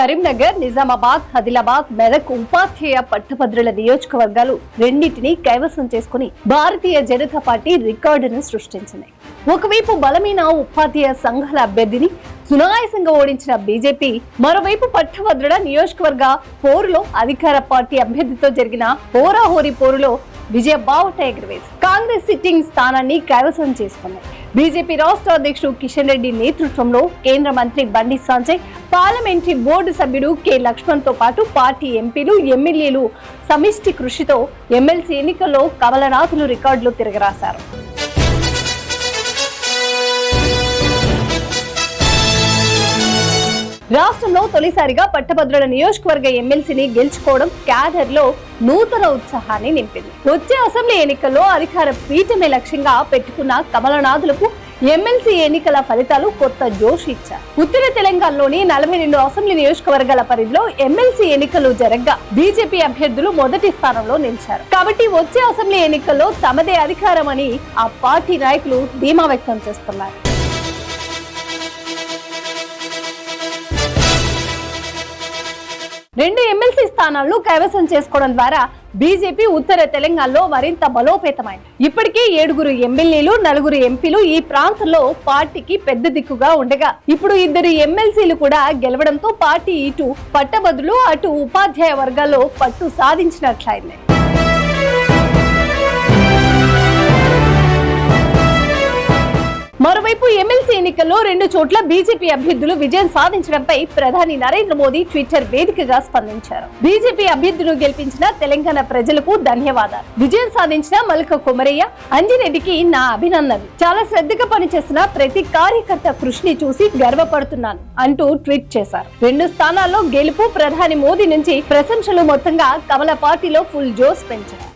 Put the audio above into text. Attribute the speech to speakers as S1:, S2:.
S1: కరీంనగర్ నిజామాబాద్ ఆదిలాబాద్ మెదక్ ఉపాధ్యాయ పట్టభద్రుల నియోజకవర్గాలు రెండింటినీ కైవసం చేసుకుని భారతీయ జనతా పార్టీ రికార్డును సృష్టించింది. ఒకవైపు బలమైన ఉపాధ్యాయ సంఘాల అభ్యర్థిని సునాయాసంగా ఓడించిన బీజేపీ మరోవైపు పట్టభద్రుల నియోజకవర్గ పోరులో అధికార పార్టీ అభ్యర్థితో జరిగిన హోరాహోరీ పోరులో విజయ బావుట ఎగురవేసి కాంగ్రెస్ సిట్టింగ్ స్థానాన్ని కైవసం చేసుకుంది. బీజేపీ రాష్ట్ర అధ్యక్షుడు కిషన్ రెడ్డి నేతృత్వంలో కేంద్ర మంత్రి బండి సంజయ్ పార్లమెంటరీ బోర్డు సభ్యుడు కె లక్ష్మణ్తో పాటు పార్టీ ఎంపీలు ఎమ్మెల్యేలు సమిష్టి కృషితో ఎమ్మెల్సీ ఎన్నికల్లో కమలనాథులు రికార్డులు తిరగరాశారు. రాష్ట్రంలో తొలిసారిగా పట్టభద్రుల నియోజకవర్గ ఎమ్మెల్సీని గెలుచుకోవడం క్యాడర్లో నూతన ఉత్సాహాన్ని నింపింది. వచ్చే అసెంబ్లీ ఎన్నికల్లో అధికార పీఠమే లక్ష్యంగా పెట్టుకున్న కమలనాథులకు ఎమ్మెల్సీ ఎన్నికల ఫలితాలు కొత్త జోష్ ఇచ్చారు. ఉత్తర తెలంగాణలోని నలభై రెండు అసెంబ్లీ నియోజకవర్గాల పరిధిలో ఎమ్మెల్సీ ఎన్నికలు జరగ్గా బీజేపీ అభ్యర్థులు మొదటి స్థానంలో నిలిచారు. కాబట్టి వచ్చే అసెంబ్లీ ఎన్నికల్లో తమదే అధికారమని ఆ పార్టీ నాయకులు ధీమా వ్యక్తం చేస్తున్నారు. రెండు ఎమ్మెల్సీ స్థానాలను కైవసం చేసుకోవడం ద్వారా బీజేపీ ఉత్తర తెలంగాణలో మరింత బలోపేతమైంది. ఇప్పటికే ఏడుగురు ఎమ్మెల్యేలు నలుగురు ఎంపీలు ఈ ప్రాంతంలో పార్టీకి పెద్ద దిక్కుగా ఉండగా ఇప్పుడు ఇద్దరు ఎమ్మెల్సీలు కూడా గెలవడంతో పార్టీ ఇటు పట్టభద్రులు అటు ఉపాధ్యాయ వర్గాల్లో పట్టు సాధించినట్లయింది. మరోవైపు ఎమ్మెల్సీ ఎన్నికల్లో రెండు చోట్ల బీజేపీ అభ్యర్థులు విజయం సాధించడంపై ప్రధాని నరేంద్ర మోదీ ట్విట్టర్ వేదికగా స్పందించారు. బీజేపీ అభ్యర్థులు గెలిపించిన తెలంగాణ ప్రజలకు ధన్యవాదాలు. విజయం సాధించిన మల్క కుమరయ్య అంజిరెడ్డికి నా అభినందనలు. చాలా శ్రద్ధగా పనిచేస్తున్న ప్రతి కార్యకర్త కృషిని చూసి గర్వపడుతున్నాను అంటూ ట్వీట్ చేశారు. రెండు స్థానాల్లో గెలుపు ప్రధాని మోదీ నుంచి ప్రశంసలు మొత్తంగా కమల పార్టీలో ఫుల్ జోస్ పెంచారు.